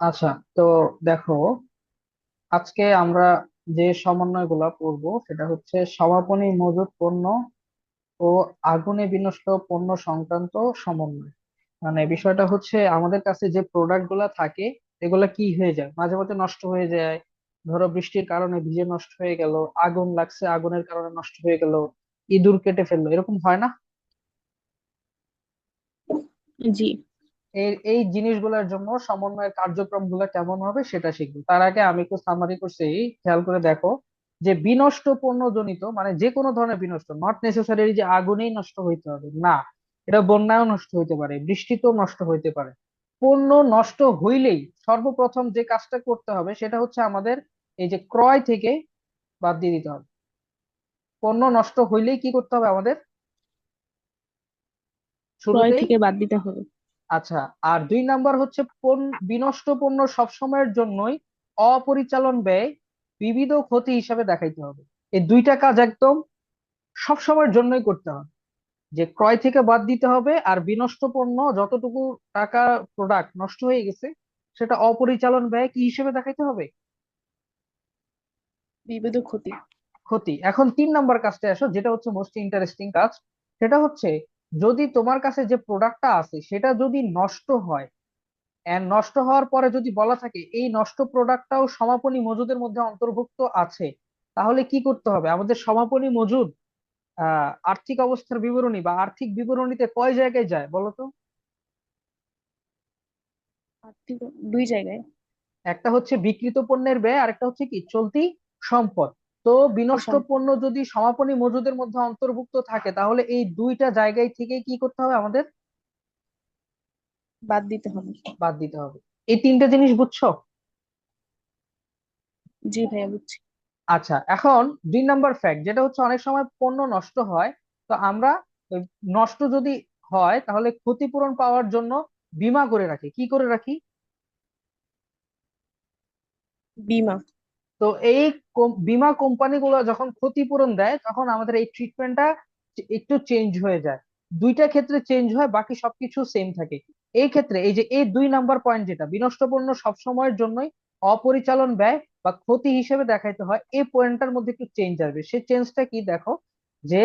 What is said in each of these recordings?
আচ্ছা তো দেখো, আজকে আমরা যে সমন্বয়গুলো পড়ব সেটা হচ্ছে সমাপনী মজুত পণ্য ও আগুনে বিনষ্ট পণ্য সংক্রান্ত সমন্বয়। মানে বিষয়টা হচ্ছে আমাদের কাছে যে প্রোডাক্টগুলা থাকে, এগুলা কি হয়ে যায়? মাঝে মাঝে নষ্ট হয়ে যায়, ধরো বৃষ্টির কারণে ভিজে নষ্ট হয়ে গেল, আগুন লাগছে, আগুনের কারণে নষ্ট হয়ে গেল, ইঁদুর কেটে ফেলল, এরকম হয় না? জি। এই এই জিনিসগুলোর জন্য সমন্বয়ের কার্যক্রমগুলা কেমন হবে সেটা শিখব। তার আগে আমি একটু সামারি করছি খেয়াল করে দেখো যে বিনষ্ট পণ্য জনিত মানে যে কোনো ধরনের বিনষ্ট নট নেসেসারি যে আগুনেই নষ্ট হইতে হবে না। এটা বন্যায়ও নষ্ট হইতে পারে বৃষ্টিতেও নষ্ট হইতে পারে। পণ্য নষ্ট হইলেই সর্বপ্রথম যে কাজটা করতে হবে সেটা হচ্ছে আমাদের এই যে ক্রয় থেকে বাদ দিয়ে দিতে হবে। পণ্য নষ্ট হইলেই কি করতে হবে আমাদের? ক্রয় শুরুতেই থেকে বাদ দিতে হবে। আচ্ছা আর দুই নাম্বার হচ্ছে বিনষ্ট পণ্য সবসময়ের জন্যই অপরিচালন ব্যয় বিবিধ ক্ষতি হিসাবে দেখাইতে হবে। এই দুইটা কাজ একদম সবসময়ের জন্যই করতে হবে। যে ক্রয় থেকে বাদ দিতে হবে আর বিনষ্ট পণ্য যতটুকু টাকা প্রোডাক্ট নষ্ট হয়ে গেছে সেটা অপরিচালন ব্যয় কি হিসেবে দেখাইতে হবে? বিবিধ ক্ষতি। ক্ষতি। এখন তিন নাম্বার কাজটা আসো যেটা হচ্ছে মোস্ট ইন্টারেস্টিং কাজ। সেটা হচ্ছে যদি তোমার কাছে যে প্রোডাক্টটা আছে সেটা যদি নষ্ট হয় এন্ড নষ্ট হওয়ার পরে যদি বলা থাকে এই নষ্ট প্রোডাক্টটাও সমাপনী মজুদের মধ্যে অন্তর্ভুক্ত আছে তাহলে কি করতে হবে? আমাদের সমাপনী মজুদ আহ আর্থিক অবস্থার বিবরণী বা আর্থিক বিবরণীতে কয় জায়গায় যায় বলো তো? দুই জায়গায়। একটা হচ্ছে বিক্রিত পণ্যের ব্যয় আর একটা হচ্ছে কি? চলতি সম্পদ। তো বিনষ্ট পণ্য যদি সমাপনী মজুদের মধ্যে অন্তর্ভুক্ত থাকে তাহলে এই দুইটা জায়গায় থেকে কি করতে হবে আমাদের? বাদ দিতে হবে। বাদ দিতে হবে। এই তিনটা জিনিস বুঝছ? জি ভাইয়া বুঝছি। আচ্ছা এখন দুই নাম্বার ফ্যাক্ট যেটা হচ্ছে অনেক সময় পণ্য নষ্ট হয় তো আমরা নষ্ট যদি হয় তাহলে ক্ষতিপূরণ পাওয়ার জন্য বীমা করে রাখি। কি করে রাখি? বীমা। তো এই বীমা কোম্পানিগুলো যখন ক্ষতিপূরণ দেয়, তখন আমাদের এই ট্রিটমেন্টটা একটু চেঞ্জ হয়ে যায়। দুইটা ক্ষেত্রে চেঞ্জ হয়, বাকি সবকিছু সেম থাকে। এই ক্ষেত্রে এই যে, এই দুই নাম্বার পয়েন্ট যেটা বিনষ্ট পণ্য সবসময়ের জন্যই অপরিচালন ব্যয় বা ক্ষতি হিসেবে দেখাইতে হয়, এই পয়েন্টটার মধ্যে একটু চেঞ্জ আসবে। সেই চেঞ্জটা কি দেখো? যে,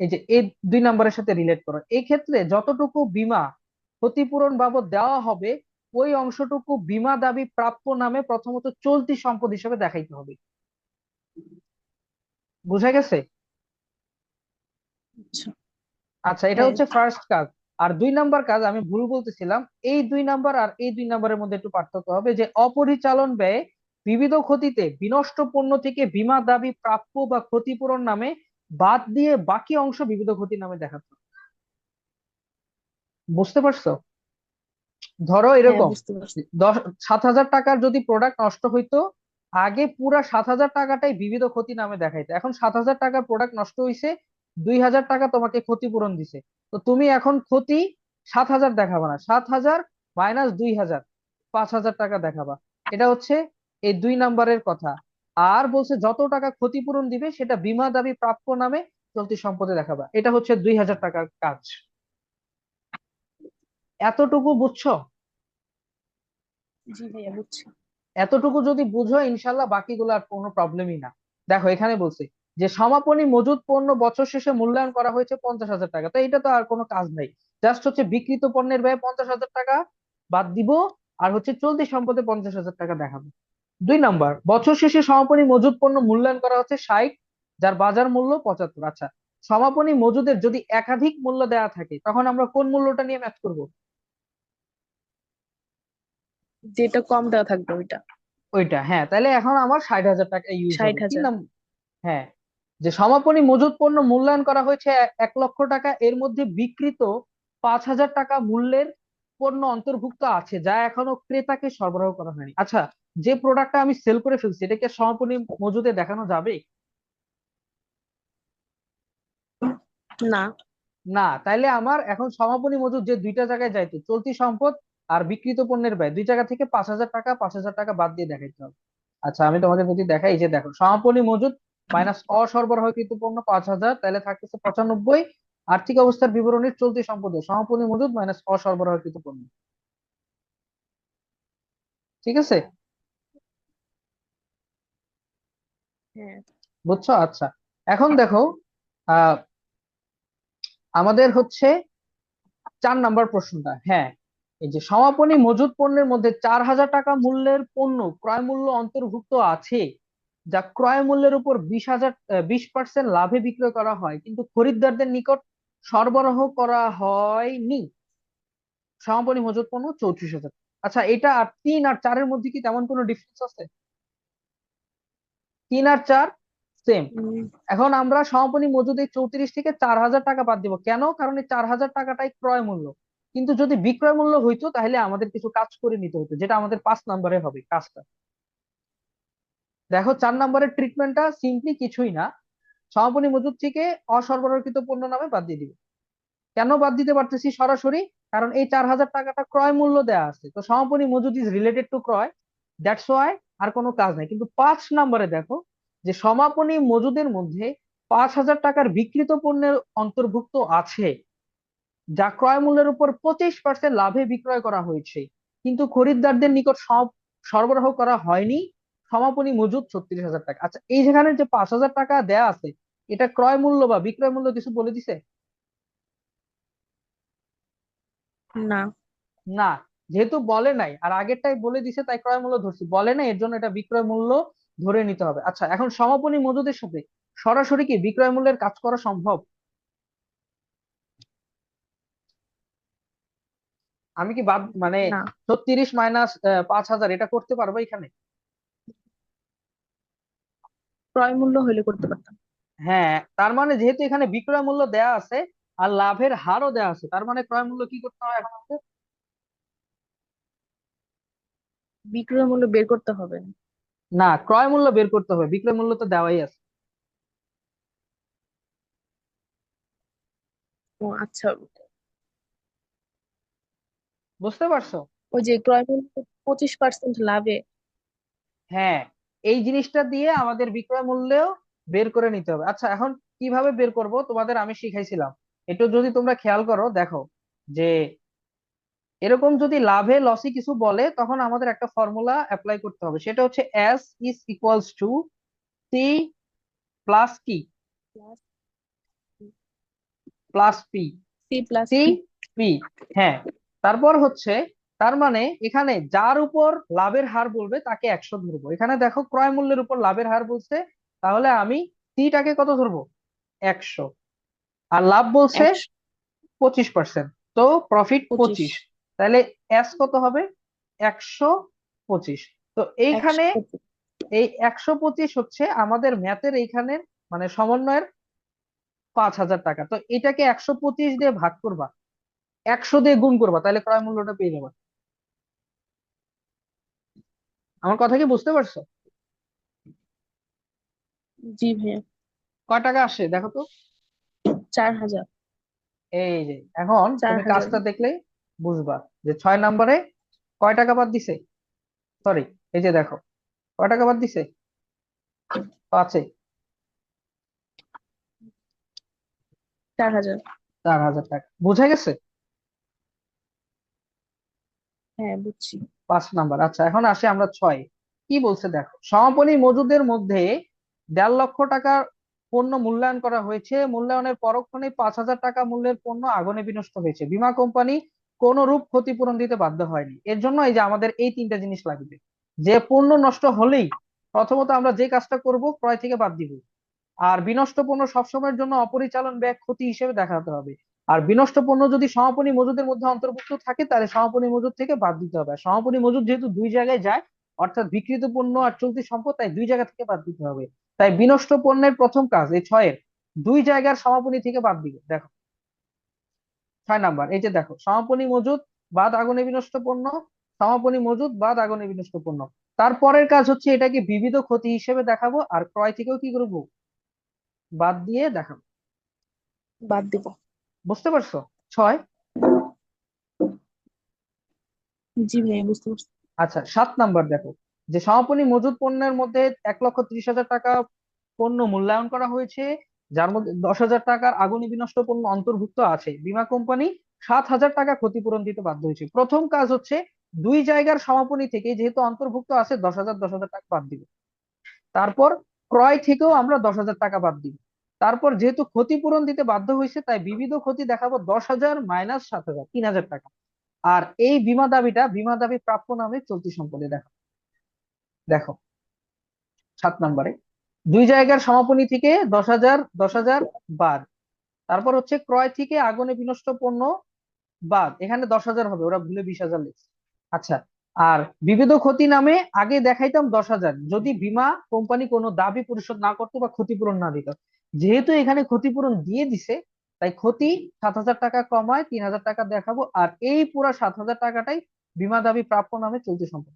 এই যে, এই দুই নাম্বারের সাথে রিলেট করো। এই ক্ষেত্রে যতটুকু বীমা ক্ষতিপূরণ বাবদ দেওয়া হবে ওই অংশটুকু বীমা দাবি প্রাপ্য নামে প্রথমত চলতি সম্পদ হিসেবে দেখাইতে হবে। বুঝা গেছে? আচ্ছা। আচ্ছা এটা হ্যাঁ। হচ্ছে ফার্স্ট কাজ। আর দুই নাম্বার কাজ আমি ভুল বলতেছিলাম এই দুই নাম্বার আর এই দুই নাম্বারের মধ্যে একটু পার্থক্য হবে যে অপরিচালন ব্যয় বিবিধ ক্ষতিতে বিনষ্ট পণ্য থেকে বীমা দাবি প্রাপ্য বা ক্ষতিপূরণ নামে বাদ দিয়ে বাকি অংশ বিবিধ ক্ষতি নামে দেখাতে হবে। বুঝতে পারছ? ধরো হ্যাঁ এরকম সাত হাজার টাকার যদি প্রোডাক্ট নষ্ট হইতো আগে পুরা সাত হাজার টাকাটাই বিবিধ ক্ষতি নামে দেখাইতো। এখন সাত হাজার টাকার প্রোডাক্ট নষ্ট হইছে দুই হাজার টাকা তোমাকে ক্ষতিপূরণ দিছে। তো তুমি এখন ক্ষতি সাত হাজার দেখাবা না সাত হাজার মাইনাস দুই হাজার পাঁচ হাজার টাকা দেখাবা। এটা হচ্ছে এই দুই নাম্বারের কথা। আর বলছে যত টাকা ক্ষতিপূরণ দিবে সেটা বীমা দাবি প্রাপ্য নামে চলতি সম্পদে দেখাবা। এটা হচ্ছে দুই হাজার টাকার কাজ। এতটুকু বুঝছ? জি ভাইয়া বুঝছি। এতটুকু যদি বুঝো ইনশাল্লাহ বাকিগুলো আর কোনো প্রবলেমই না। দেখো এখানে বলছি যে সমাপনী মজুদ পণ্য বছর শেষে মূল্যায়ন করা হয়েছে পঞ্চাশ হাজার টাকা। তো এটা তো আর কোনো কাজ নাই। জাস্ট হচ্ছে বিক্রিত পণ্যের ব্যয় পঞ্চাশ হাজার টাকা বাদ দিব আর হচ্ছে চলতি সম্পদে পঞ্চাশ হাজার টাকা দেখাবো। দুই নাম্বার বছর শেষে সমাপনী মজুদ পণ্য মূল্যায়ন করা হচ্ছে ষাট যার বাজার মূল্য পঁচাত্তর। আচ্ছা সমাপনী মজুদের যদি একাধিক মূল্য দেওয়া থাকে তখন আমরা কোন মূল্যটা নিয়ে ম্যাচ করব? যেটা কম দেওয়া থাকবে ওইটা। ওইটা হ্যাঁ তাহলে এখন আমার ষাট হাজার টাকা ইউজ ষাট হাজার। হ্যাঁ যে সমাপনী মজুদ পণ্য মূল্যায়ন করা হয়েছে এক লক্ষ টাকা এর মধ্যে বিক্রিত পাঁচ হাজার টাকা মূল্যের পণ্য অন্তর্ভুক্ত আছে যা এখনও ক্রেতাকে সরবরাহ করা হয়নি। আচ্ছা যে প্রোডাক্টটা আমি সেল করে ফেলছি এটাকে সমাপনী মজুদে দেখানো যাবে? না। না তাইলে আমার এখন সমাপনী মজুদ যে দুইটা জায়গায় যাইতো চলতি সম্পদ আর বিক্রিত পণ্যের ব্যয় দুই জায়গা থেকে পাঁচ হাজার টাকা পাঁচ হাজার টাকা বাদ দিয়ে দেখাইতে হবে। আচ্ছা আমি তোমাদের যদি দেখাই এই যে দেখো সমাপনী মজুদ মাইনাস অসরবরাহকৃত পণ্য পাঁচ হাজার তাহলে থাকতেছে পঁচানব্বই। আর্থিক অবস্থার বিবরণীর চলতি সম্পদ সমাপনী মজুদ মাইনাস অসরবরাহকৃত পণ্য। ঠিক আছে? হ্যাঁ। বুঝছ? আচ্ছা এখন দেখো আহ আমাদের হচ্ছে চার নাম্বার প্রশ্নটা। হ্যাঁ এই যে সমাপনী মজুত পণ্যের মধ্যে চার হাজার টাকা মূল্যের পণ্য ক্রয় মূল্য অন্তর্ভুক্ত আছে যা ক্রয় মূল্যের উপর বিশ হাজার বিশ পার্সেন্ট লাভে বিক্রয় করা হয় কিন্তু খরিদ্দারদের নিকট সরবরাহ করা হয়নি। সমাপনী মজুত পণ্য চৌত্রিশ হাজার। আচ্ছা এটা আর তিন আর চারের মধ্যে কি তেমন কোনো ডিফারেন্স আছে? তিন আর চার সেম এখন আমরা সমাপনী মজুদ এই চৌত্রিশ থেকে চার হাজার টাকা বাদ দিব। কেন? কারণ এই চার হাজার টাকাটাই ক্রয় মূল্য। কিন্তু যদি বিক্রয় মূল্য হইতো, তাহলে আমাদের কিছু কাজ করে নিতে হতো যেটা আমাদের পাঁচ নম্বরে হবে কাজটা। দেখো, চার নম্বরের ট্রিটমেন্টটা সিম্পলি কিছুই না। সমাপনী মজুদ থেকে অসরবরাহকৃত পণ্য নামে বাদ দিয়ে দিবে। কেন বাদ দিতে পারতেছি সরাসরি? কারণ এই চার হাজার টাকাটা ক্রয় মূল্য দেওয়া আছে। তো সমাপনী মজুদ ইজ রিলেটেড টু ক্রয়। দ্যাটস ওয়াই আর কোনো কাজ নাই। কিন্তু পাঁচ নম্বরে দেখো, যে সমাপনী মজুদের মধ্যে পাঁচ হাজার টাকার বিক্রিত পণ্যের অন্তর্ভুক্ত আছে। যা ক্রয় মূল্যের উপর পঁচিশ পার্সেন্ট লাভে বিক্রয় করা হয়েছে। কিন্তু খরিদ্দারদের নিকট সব সরবরাহ করা হয়নি। সমাপনী মজুদ ছত্রিশ হাজার টাকা। আচ্ছা এই যেখানে যে পাঁচ হাজার টাকা দেয়া আছে এটা ক্রয় মূল্য বা বিক্রয় মূল্য কিছু বলে দিছে? না। না যেহেতু বলে নাই আর আগেরটাই বলে দিছে তাই ক্রয় মূল্য ধরছি। বলে নাই এর জন্য এটা বিক্রয় মূল্য ধরে নিতে হবে। আচ্ছা এখন সমাপনী মজুদের সাথে সরাসরি কি বিক্রয় মূল্যের কাজ করা সম্ভব? আমি কি বাদ মানে ছত্রিশ মাইনাস পাঁচ হাজার এটা করতে পারব এখানে? ক্রয় মূল্য হইলে করতে পারতাম। হ্যাঁ তার মানে যেহেতু এখানে বিক্রয় মূল্য দেয়া আছে আর লাভের হারও দেয়া আছে তার মানে ক্রয় মূল্য কি করতে হয় এখন আমাদের বিক্রয় মূল্য বের করতে হবে। না ক্রয় মূল্য বের করতে হবে বিক্রয় মূল্য তো দেওয়াই আছে। ও আচ্ছা। বুঝতে পারছ? ওই যে ক্রয় মূল্য পঁচিশ পার্সেন্ট লাভে। হ্যাঁ এই জিনিসটা দিয়ে আমাদের বিক্রয় মূল্যেও বের করে নিতে হবে। আচ্ছা এখন কীভাবে বের করব? তোমাদের আমি শিখাইছিলাম। একটু যদি তোমরা খেয়াল করো দেখো যে এরকম যদি লাভে লসে কিছু বলে তখন আমাদের একটা ফর্মুলা অ্যাপ্লাই করতে হবে। সেটা হচ্ছে S is equals to C plus K plus P C plus C P হ্যাঁ। তারপর হচ্ছে তার মানে এখানে যার উপর লাভের হার বলবে তাকে একশো ধরবো। এখানে দেখো ক্রয় মূল্যের উপর লাভের হার বলছে তাহলে আমি সিটাকে কত ধরবো? একশো। আর লাভ বলছে পঁচিশ পার্সেন্ট তো প্রফিট পঁচিশ। তাহলে এস কত হবে? একশো পঁচিশ। তো এইখানে এই একশো পঁচিশ হচ্ছে আমাদের ম্যাথের এইখানে মানে সমন্বয়ের পাঁচ হাজার টাকা। তো এটাকে একশো পঁচিশ দিয়ে ভাগ করবা। একশো দিয়ে গুণ করবা তাহলে ক্রয় মূল্যটা পেয়ে যাবা। আমার কথা কি বুঝতে পারছ? জি ভাইয়া। কয় টাকা আসে দেখো তো। চার হাজার। এই যে এখন তুমি। কাজটা দেখলেই বুঝবা যে ছয় নম্বরে কয় টাকা বাদ দিছে? সরি এই যে দেখো কয় টাকা বাদ দিছে? আছে চার হাজার। চার হাজার টাকা। বুঝা গেছে? হ্যাঁ বুঝছি। পাঁচ নাম্বার আচ্ছা এখন আসি আমরা ছয়। কি বলছে দেখো, সমাপনী মজুদের মধ্যে দেড় লক্ষ টাকার পণ্য মূল্যায়ন করা হয়েছে। মূল্যায়নের পরক্ষণে পাঁচ হাজার টাকা মূল্যের পণ্য আগুনে বিনষ্ট হয়েছে। বীমা কোম্পানি কোন রূপ ক্ষতিপূরণ দিতে বাধ্য হয়নি। এর জন্য এই যে আমাদের এই তিনটা জিনিস লাগবে, যে পণ্য নষ্ট হলেই প্রথমত আমরা যে কাজটা করব ক্রয় থেকে বাদ দিব। আর বিনষ্ট পণ্য সবসময়ের জন্য অপরিচালন ব্যয় ক্ষতি হিসেবে দেখাতে হবে। আর বিনষ্ট পণ্য যদি সমাপনী মজুদের মধ্যে অন্তর্ভুক্ত থাকে, তাহলে সমাপনী মজুদ থেকে বাদ দিতে হবে। সমাপনী মজুদ যেহেতু দুই জায়গায় যায়, অর্থাৎ বিক্রিত পণ্য আর চলতি সম্পদ, তাই দুই জায়গা থেকে বাদ দিতে হবে। তাই বিনষ্ট পণ্যের প্রথম কাজ, এই ছয়ের, দুই জায়গার সমাপনী থেকে বাদ দিবে। দেখো, ছয় নাম্বার, এই যে দেখো, সমাপনী মজুদ, বাদ আগুনে বিনষ্ট পণ্য, সমাপনী মজুদ, বাদ আগুনে বিনষ্ট পণ্য। তারপরের কাজ হচ্ছে এটাকে বিবিধ ক্ষতি হিসেবে দেখাবো, আর ক্রয় থেকেও কি করব? বাদ দিয়ে দেখাবো। বাদ দিব। বুঝতে পারছ? ছয়? জি ভাইয়া বুঝতে পারছি। আচ্ছা সাত নাম্বার দেখো। যে সমাপনী মজুদ পণ্যের মধ্যে এক লক্ষ ত্রিশ হাজার টাকা পণ্য মূল্যায়ন করা হয়েছে যার মধ্যে দশ হাজার টাকার আগুনে বিনষ্ট পণ্য অন্তর্ভুক্ত আছে। বীমা কোম্পানি সাত হাজার টাকা ক্ষতিপূরণ দিতে বাধ্য হয়েছে। প্রথম কাজ হচ্ছে দুই জায়গার সমাপনী থেকে যেহেতু অন্তর্ভুক্ত আছে দশ হাজার দশ হাজার টাকা বাদ দিব। তারপর ক্রয় থেকেও আমরা দশ হাজার টাকা বাদ দিব। তারপর যেহেতু ক্ষতিপূরণ দিতে বাধ্য হয়েছে, তাই বিবিধ ক্ষতি দেখাবো দশ হাজার মাইনাস সাত হাজার, তিন হাজার টাকা। আর এই বীমা দাবিটা, বীমা দাবি প্রাপ্য নামে চলতি সম্পদে দেখো। দেখো, সাত নম্বরে, দুই জায়গার সমাপনী থেকে দশ হাজার দশ হাজার বাদ। তারপর হচ্ছে ক্রয় থেকে আগুনে বিনষ্ট পণ্য বাদ। এখানে দশ হাজার হবে, ওরা ভুলে বিশ হাজার লিখছে। আচ্ছা আর বিবিধ ক্ষতি নামে আগে দেখাইতাম দশ হাজার। যদি বীমা কোম্পানি কোনো দাবি পরিশোধ না করতো বা ক্ষতিপূরণ না দিত যেহেতু এখানে ক্ষতিপূরণ দিয়ে দিছে, তাই ক্ষতি সাত হাজার টাকা কমায়, তিন হাজার টাকা দেখাবো, আর এই পুরা সাত হাজার টাকাটাই বীমা দাবি প্রাপ্য নামে চলতি সম্পদ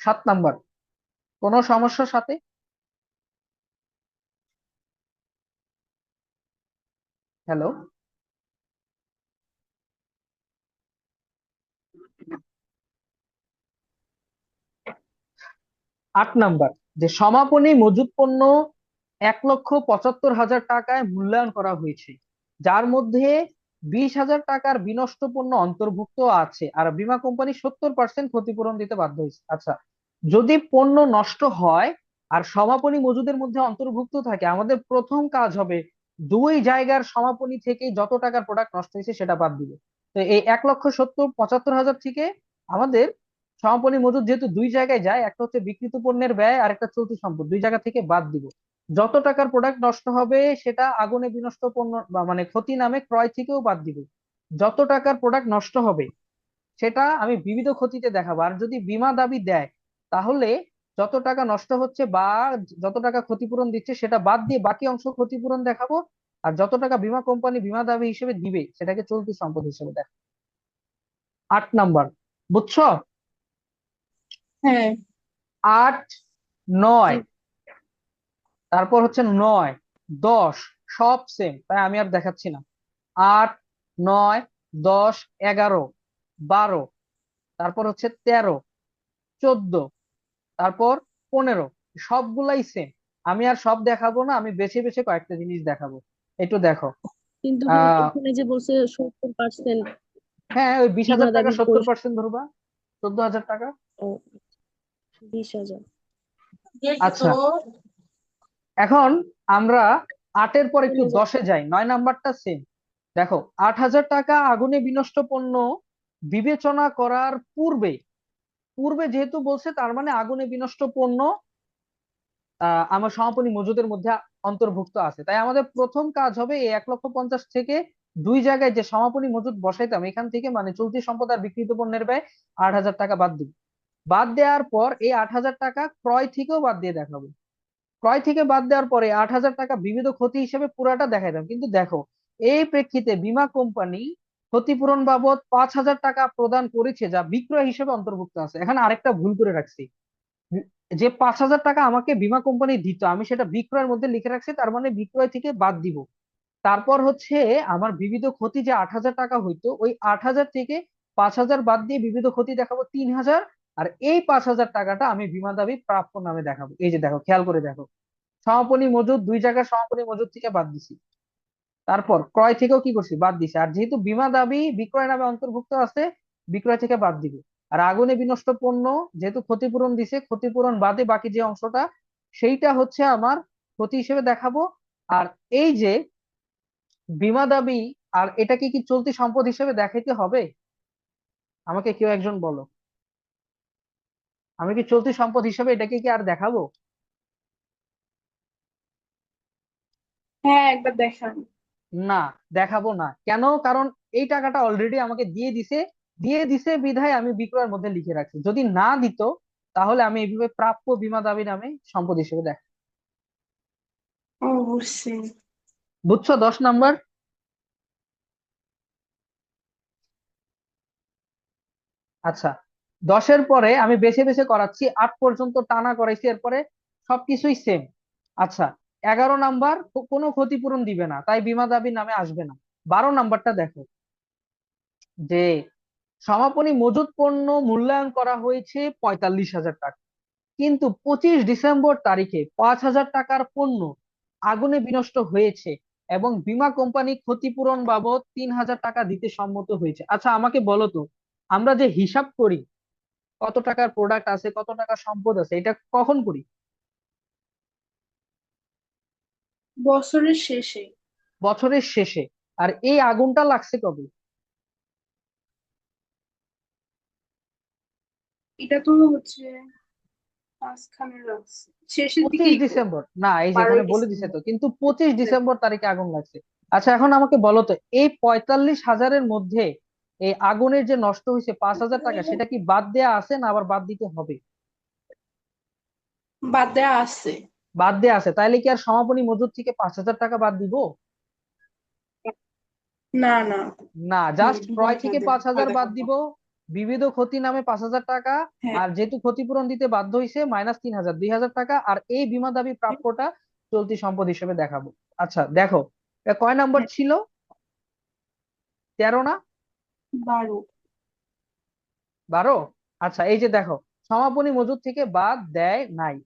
সাত নাম্বার, কোন সমস্যার সাথে? হ্যালো? আট নাম্বার, যে সমাপনী মজুত পণ্য এক লক্ষ পঁচাত্তর হাজার টাকায় মূল্যায়ন করা হয়েছে, যার মধ্যে বিশ হাজার টাকার বিনষ্ট পণ্য অন্তর্ভুক্ত আছে আর বীমা কোম্পানি সত্তর পার্সেন্ট ক্ষতিপূরণ দিতে বাধ্য হয়েছে। আচ্ছা যদি পণ্য নষ্ট হয় আর সমাপনী মজুদের মধ্যে অন্তর্ভুক্ত থাকে, আমাদের প্রথম কাজ হবে দুই জায়গার সমাপনী থেকে যত টাকার প্রোডাক্ট নষ্ট হয়েছে সেটা বাদ দিবে। তো এই এক লক্ষ সত্তর, পঁচাত্তর হাজার থেকে আমাদের সমাপনী মজুদ যেহেতু দুই জায়গায় যায়, একটা হচ্ছে বিক্রিত পণ্যের ব্যয় আর একটা চলতি সম্পদ, দুই জায়গা থেকে বাদ দিব। যত টাকার প্রোডাক্ট নষ্ট হবে, সেটা আগুনে বিনষ্ট পণ্য মানে ক্ষতি নামে ক্রয় থেকেও বাদ দিব। যত টাকার প্রোডাক্ট নষ্ট হবে, সেটা আমি বিবিধ ক্ষতিতে দেখাবো। আর যদি বীমা দাবি দেয়, তাহলে যত টাকা নষ্ট হচ্ছে বা যত টাকা ক্ষতিপূরণ দিচ্ছে, সেটা বাদ দিয়ে বাকি অংশ ক্ষতিপূরণ দেখাবো। আর যত টাকা বীমা কোম্পানি বীমা দাবি হিসেবে দিবে, সেটাকে চলতি সম্পদ হিসেবে দেখ আট নাম্বার, বুঝছ? হ্যাঁ। আট নয়। তারপর হচ্ছে নয় দশ সব সেম তাই আমি আর দেখাচ্ছি না। আট নয় দশ এগারো বারো তারপর হচ্ছে তেরো চোদ্দ তারপর পনেরো সবগুলাই সেম আমি আর সব দেখাবো না আমি বেছে বেছে কয়েকটা জিনিস দেখাবো। একটু দেখো। কিন্তু যে বলছে সত্তর পার্সেন্ট হ্যাঁ ওই বিশ হাজার টাকা সত্তর পার্সেন্ট ধরবা। চোদ্দ হাজার টাকা। বিশ হাজার। আচ্ছা। এখন আমরা আটের পর একটু। দশে যাই। নয় নাম্বারটা সেম দেখো আট হাজার টাকা আগুনে বিনষ্ট পণ্য বিবেচনা করার পূর্বে পূর্বে যেহেতু বলছে তার মানে আগুনে বিনষ্ট পণ্য আহ আমার সমাপনী মজুদের মধ্যে অন্তর্ভুক্ত আছে। তাই আমাদের প্রথম কাজ হবে এই এক লক্ষ পঞ্চাশ থেকে দুই জায়গায় যে সমাপনী মজুদ বসাইতাম এখান থেকে মানে চলতি সম্পদ আর বিক্রিত পণ্যের ব্যয় আট হাজার টাকা বাদ দিব। বাদ দেওয়ার পর এই আট হাজার টাকা ক্রয় থেকেও বাদ দিয়ে দেখাবো। ক্রয় থেকে বাদ দেওয়ার পরে আট হাজার টাকা বিবিধ ক্ষতি হিসেবে পুরাটা দেখাই দাম কিন্তু দেখো, এই প্রেক্ষিতে বীমা কোম্পানি ক্ষতিপূরণ বাবদ পাঁচ হাজার টাকা প্রদান করেছে যা বিক্রয় হিসেবে অন্তর্ভুক্ত আছে। এখানে আরেকটা ভুল করে রাখছি। যে পাঁচ হাজার টাকা আমাকে বিমা কোম্পানি দিত, আমি সেটা বিক্রয়ের মধ্যে লিখে রাখছি, তার মানে বিক্রয় থেকে বাদ দিব। তারপর হচ্ছে আমার বিবিধ ক্ষতি যে আট হাজার টাকা হইতো, ওই আট হাজার থেকে পাঁচ হাজার বাদ দিয়ে বিবিধ ক্ষতি দেখাবো তিন হাজার। আর এই পাঁচ হাজার টাকাটা আমি বীমা দাবি প্রাপ্য নামে দেখাবো। এই যে দেখো, খেয়াল করে দেখো। সমাপনী মজুদ, দুই জায়গায় সমাপনী মজুদ থেকে বাদ দিছি। তারপর ক্রয় থেকেও কি করছি? বাদ দিছি। আর যেহেতু বীমা দাবি বিক্রয় নামে অন্তর্ভুক্ত আছে, বিক্রয় থেকে বাদ দিব। আর আগুনে বিনষ্ট পণ্য যেহেতু ক্ষতিপূরণ দিছে, ক্ষতিপূরণ বাদে বাকি যে অংশটা, সেইটা হচ্ছে আমার ক্ষতি হিসেবে দেখাবো। আর এই যে বীমা দাবি, আর এটাকে কি চলতি সম্পদ হিসেবে দেখাইতে হবে? আমাকে কেউ একজন বলো। আমি কি চলতি সম্পদ হিসেবে এটাকে কি আর দেখাবো? হ্যাঁ একবার দেখান। না দেখাবো না। কেন? কারণ এই টাকাটা অলরেডি আমাকে দিয়ে দিছে। দিয়ে দিছে বিধায় আমি বিক্রয়ের মধ্যে লিখে রাখছি। যদি না দিত তাহলে আমি এইভাবে প্রাপ্য বিমা দাবি নামে সম্পদ হিসেবে দেখ বুঝছ? দশ নাম্বার। আচ্ছা। দশের পরে আমি বেছে বেছে করাচ্ছি, আট পর্যন্ত টানা করাইছি, এরপরে সবকিছুই সেম আচ্ছা এগারো নাম্বার কোনো ক্ষতিপূরণ দিবে না, তাই বিমা দাবি নামে আসবে না। বারো নাম্বারটা দেখো, যে সমাপনী মজুত পণ্য মূল্যায়ন করা হয়েছে পঁয়তাল্লিশ হাজার টাকা। কিন্তু পঁচিশ ডিসেম্বর তারিখে পাঁচ হাজার টাকার পণ্য আগুনে বিনষ্ট হয়েছে এবং বীমা কোম্পানি ক্ষতিপূরণ বাবদ তিন হাজার টাকা দিতে সম্মত হয়েছে। আচ্ছা আমাকে বলো তো, আমরা যে হিসাব করি কত টাকার প্রোডাক্ট আছে কত টাকার সম্পদ আছে এটা কখন করি? বছরের শেষে। বছরের শেষে। আর এই আগুনটা লাগছে কবে? এটা তো হচ্ছে পঁচিশ ডিসেম্বর। না এই যে বারোই এখানে বলে দিছে। তো। কিন্তু পঁচিশ ডিসেম্বর তারিখে আগুন লাগছে। আচ্ছা এখন আমাকে বলো তো এই পঁয়তাল্লিশ হাজারের মধ্যে এই আগুনের যে নষ্ট হয়েছে পাঁচ হাজার টাকা সেটা কি বাদ দেয়া আছে না আবার বাদ দিতে হবে? বাদ দেওয়া আছে। বাদ দেয়া আছে। তাইলে কি আর সমাপনী মজুদ থেকে পাঁচ হাজার টাকা বাদ দিব? না না। না জাস্ট ক্রয় থেকে পাঁচ হাজার বাদ দিব। বিবিধ ক্ষতি নামে পাঁচ হাজার টাকা। হ্যাঁ। আর যেহেতু ক্ষতিপূরণ দিতে বাধ্য হয়েছে মাইনাস তিন হাজার দুই হাজার টাকা। আর এই বীমা দাবি প্রাপ্যটা চলতি সম্পদ হিসেবে দেখাবো। আচ্ছা দেখো কয় নাম্বার ছিল? তেরো না? বারো। বারো? আচ্ছা এই যে দেখো সমাপনী মজুদ থেকে বাদ দেয় নাই।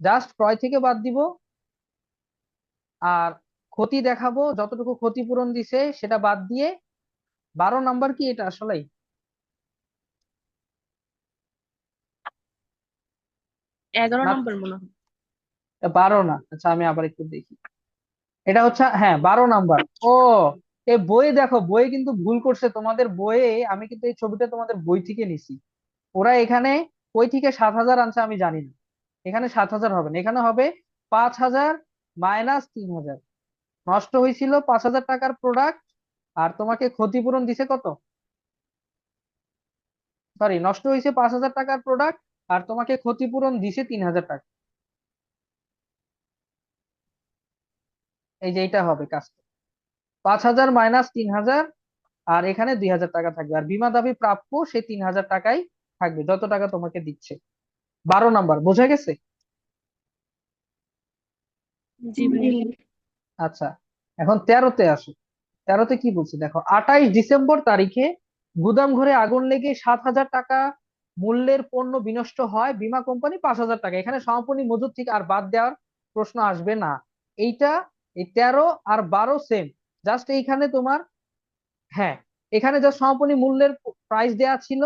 জাস্ট ক্রয় থেকে বাদ দিব। আর ক্ষতি দেখাবো যতটুকু ক্ষতিপূরণ দিছে সেটা বাদ দিয়ে। বারো নাম্বার কি এটা আসলেই এগারো না- নম্বর মনে হয়। বারো না আচ্ছা আমি আবার একটু দেখি। এটা হচ্ছে হ্যাঁ বারো নাম্বার। ও এই বইয়ে দেখো বইয়ে কিন্তু ভুল করছে। তোমাদের বইয়ে আমি কিন্তু এই ছবিটা তোমাদের বই থেকে নিছি। ওরা এখানে কই থেকে সাত হাজার আনছে আমি জানি না। এখানে সাত হাজার হবে না। এখানে হবে পাঁচ হাজার মাইনাস তিন হাজার। নষ্ট হয়েছিল পাঁচ হাজার টাকার প্রোডাক্ট আর তোমাকে ক্ষতিপূরণ দিছে কত? সরি নষ্ট হয়েছে পাঁচ হাজার টাকার প্রোডাক্ট আর তোমাকে ক্ষতিপূরণ দিছে তিন হাজার টাকা। এই যে এইটা হবে কাজটা। পাঁচ হাজার মাইনাস তিন হাজার আর এখানে দুই হাজার টাকা থাকবে। আর বিমা দাবি প্রাপ্য সেই তিন হাজার টাকাই থাকবে যত টাকা তোমাকে দিচ্ছে। বারো নাম্বার বোঝা গেছে? আচ্ছা এখন তেরোতে আসো। তেরোতে কি বলছে? দেখো আঠাইশ ডিসেম্বর তারিখে গুদাম ঘরে আগুন লেগে সাত হাজার টাকা মূল্যের পণ্য বিনষ্ট হয় বিমা কোম্পানি পাঁচ হাজার টাকা। এখানে সমাপনী মজুদ থেকে আর বাদ দেওয়ার প্রশ্ন আসবে না। এইটা এই তেরো আর বারো সেম। জাস্ট এইখানে তোমার হ্যাঁ এখানে যা সমাপনী মূল্যের প্রাইস দেয়া ছিল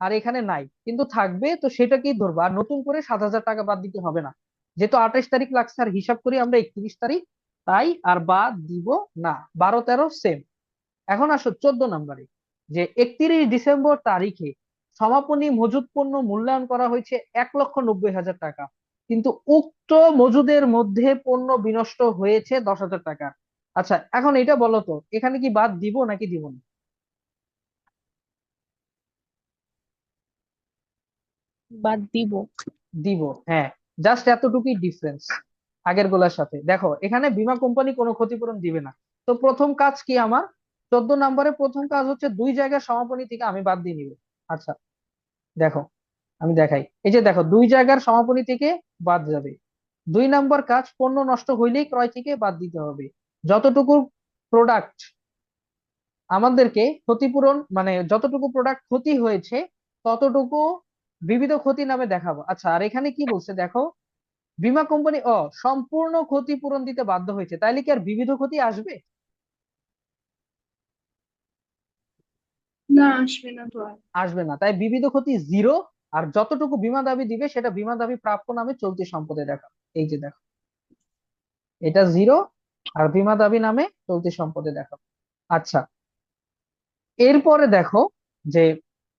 আর এখানে নাই। কিন্তু থাকবে, তো সেটাকেই ধরবো। আর নতুন করে সাত হাজার টাকা বাদ দিতে হবে না। যেহেতু আঠাইশ তারিখ লাগছে, আর হিসাব করি আমরা একত্রিশ তারিখ, তাই আর বাদ দিব না। বারো তেরো সেম এখন আসো চোদ্দ নম্বরে, যে একত্রিশ ডিসেম্বর তারিখে সমাপনী মজুদ পণ্য মূল্যায়ন করা হয়েছে এক লক্ষ নব্বই হাজার টাকা। কিন্তু উক্ত মজুদের মধ্যে পণ্য বিনষ্ট হয়েছে দশ হাজার টাকা। আচ্ছা এখন এটা বলো তো এখানে কি বাদ দিব নাকি দিব না? বাদ দিব। দিব হ্যাঁ জাস্ট এতটুকুই ডিফারেন্স আগেরগুলার সাথে। দেখো এখানে বীমা কোম্পানি কোনো ক্ষতিপূরণ দিবে না। তো প্রথম কাজ কি আমার? চোদ্দ নম্বরে প্রথম কাজ হচ্ছে দুই জায়গার সমাপনী থেকে আমি বাদ দিয়ে নিব। আচ্ছা দেখো আমি দেখাই। এই যে দেখো দুই জায়গার সমাপনী থেকে বাদ যাবে। দুই নম্বর কাজ পণ্য নষ্ট হইলেই ক্রয় থেকে বাদ দিতে হবে। যতটুকু প্রোডাক্ট আমাদেরকে ক্ষতিপূরণ মানে যতটুকু প্রোডাক্ট ক্ষতি হয়েছে ততটুকু বিবিধ ক্ষতি নামে দেখাবো। আচ্ছা আর এখানে কি বলছে? দেখো বিমা কোম্পানি ও সম্পূর্ণ ক্ষতিপূরণ দিতে বাধ্য হয়েছে। তাইলে কি আর বিবিধ ক্ষতি আসবে? না আসবে না তো আসবে না। তাই বিবিধ ক্ষতি জিরো আর যতটুকু বিমা দাবি দিবে সেটা বিমা দাবি প্রাপ্য নামে চলতি সম্পদে দেখা এই যে দেখো এটা জিরো আর বীমা দাবি নামে চলতি সম্পদে দেখা আচ্ছা এরপরে দেখো যে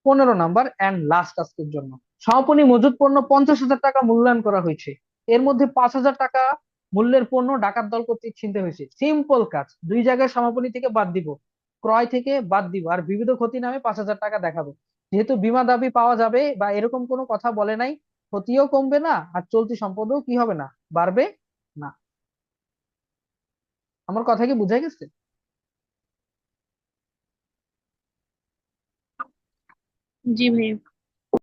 পনেরো নাম্বার এন্ড লাস্ট আজকের জন্য। সমাপনী মজুদ পণ্য পঞ্চাশ হাজার টাকা মূল্যায়ন করা হয়েছে। এর মধ্যে পাঁচ হাজার টাকা মূল্যের পণ্য ডাকাত দল কর্তৃক ছিনতে হয়েছে। সিম্পল কাজ, দুই জায়গায় সমাপনী থেকে বাদ দিব। ক্রয় থেকে বাদ দিব। আর বিবিধ ক্ষতি নামে পাঁচ হাজার টাকা দেখাবো। যেহেতু বীমা দাবি পাওয়া যাবে বা এরকম কোনো কথা বলে নাই, ক্ষতিও কমবে না, আর চলতি সম্পদও কি হবে না, বাড়বে আমার কথা কি বুঝা গেছে? জি ভাই